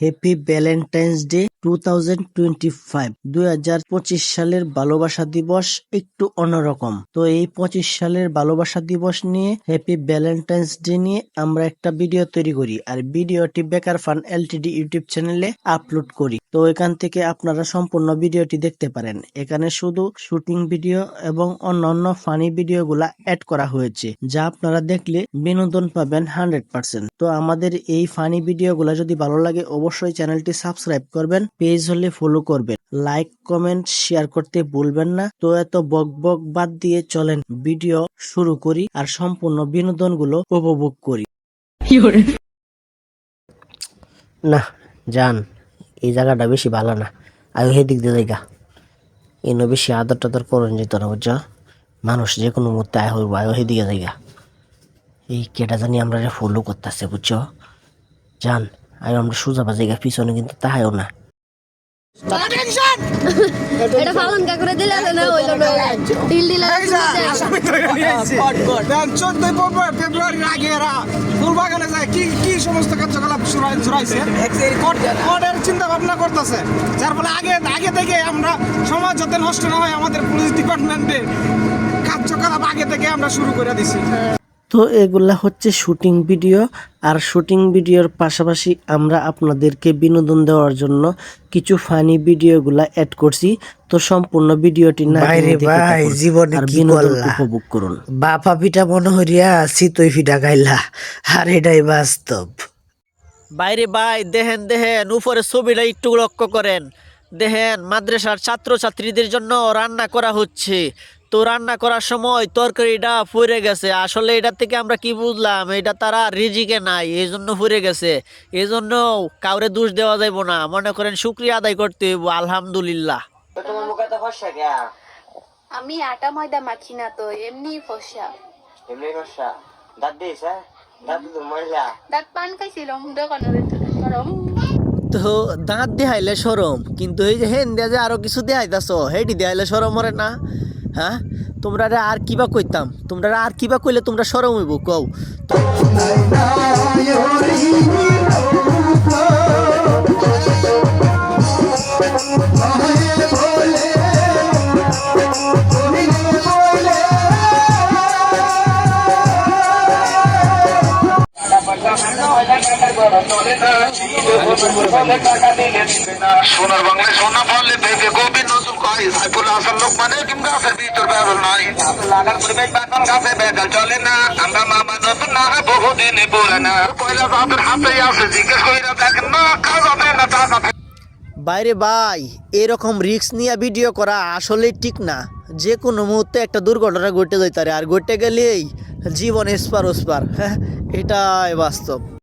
Happy Valentine's day two thousand twenty five, দুই হাজার পঁচিশ সালের ভালোবাসা দিবস একটু অন্যরকম। তো এই পঁচিশ সালের ভালোবাসা দিবস নিয়ে, হ্যাপি ভ্যালেন্টাইন্স ডে নিয়ে আমরা একটা ভিডিও তৈরি করি আর ভিডিওটি বেকার ফান এলটিডি ইউটিউব চ্যানেলে আপলোড করি। তো এখান থেকে আপনারা সম্পূর্ণ ভিডিওটি দেখতে পারেন। এখানে শুধু শুটিং ভিডিও এবং অন্যান্য ফানি ভিডিওগুলা অ্যাড করা হয়েছে, যা আপনারা দেখলে বিনোদন পাবেন হান্ড্রেড পার্সেন্ট। তো আমাদের এই ফানি ভিডিওগুলা যদি ভালো লাগে অবশ্যই চ্যানেলটি সাবস্ক্রাইব করবেন পেজ হলে ফলো করবেন। লাইক কমেন্ট শেয়ার করতে ভুলবেন না। তো এত বক বক বাদ দিয়ে চলেন ভিডিও শুরু করি আর সম্পূর্ণ বিনোদনগুলো উপভোগ করি। না জান এই জায়গাটা বেশি ভালো না। আর ওই দিক দিয়ে জায়গা। এনে বেশি আদর টাদর করুন যেত না বুঝছ? মানুষ যে কোনো মুহূর্তে আয় হইব আয় সেদিকে জায়গা। এই কেটা জানি আমরা ফলো করতেছে বুঝছ? জান আর আমরা সোজা বা জায়গা পিছনে কিন্তু তাহাও না। এটা পালন কা করে দিলে না হইল না। ডিল ডিল ফেব্রুয়ারির আগে এরা ফুলবাগানে যায়। কি কি সমস্ত কার্যকলাপ শুরু- কোর্টের চিন্তা ভাবনা করতেছে। যার ফলে আগে আগে থেকে আমরা সমাজ যাতে নষ্ট না হয় আমাদের পুলিশ ডিপার্টমেন্টে কার্যকলাপ আগে থেকে আমরা শুরু করে দিছি। তো এগুলা হচ্ছে শুটিং ভিডিও। আর শুটিং ভিডিওর পাশাপাশি আমরা আপনাদেরকে বিনোদন দেওয়ার জন্য কিছু ফানি ভিডিওগুলা অ্যাড করছি। তো সম্পূর্ণ ভিডিওটি না দেখতে ভাই, জীবনে কি করলা? উপভোগ করুন। বাপা পিঠা মনে হরিয়া চিতই পিঠা খাইলা। আর এটাই বাস্তব। বাইরে ভাই দেখেন দেখেন উপরে ছবিটা একটু লক্ষ্য করেন। দেখেন মাদ্রাসার ছাত্রছাত্রীদের জন্য রান্না করা হচ্ছে। তো রান্না করার সময় তরকারিটা ফুরে গেছে। আসলে এটা থেকে আমরা কি বুঝলাম? এটা তারা রিজিকে নাই এই জন্য ফুরে গেছে। এই জন্য কাউরে দোষ দেওয়া যাইব না। মনে করেন শুক্রিয়া আদায় করতে হইব আলহামদুলিল্লাহ। আমি আটা ময়দা মাখি না তো এমনি ফসা। দাঁত পান খাইছিলাম দোকানে গরম। তো দাঁত দেখাইলে সরম কিন্তু এই যে হেন দেয়া যে আরও কিছু দেখাইতাছ হেটি দেখাইলে সরম হরে না হ্যাঁ তোমরা আর কিবা কইতাম তোমরা আর কিবা কইলে তোমরা সরম হইব কও সোনার বাংলায় সোনা নতুন কয় সাইফুল হাসান লোক মানে ভিতর নাই। লাগার পরিবেশ গাছে বেকার চলে না। আমরা মামা নতুন না, বহুদিনে যাদের হাতে আছে, জিজ্ঞেস কইরা দেখেন না, কাজ হবে না না। বাইরে ভাই, এরকম রিস্ক নিয়ে ভিডিও করা আসলে ঠিক না। যে কোনো মুহূর্তে একটা দুর্ঘটনা ঘটে যেতে পারে আর ঘটে গেলেই জীবন এসপার ওসপার হ্যাঁ? এটাই বাস্তব।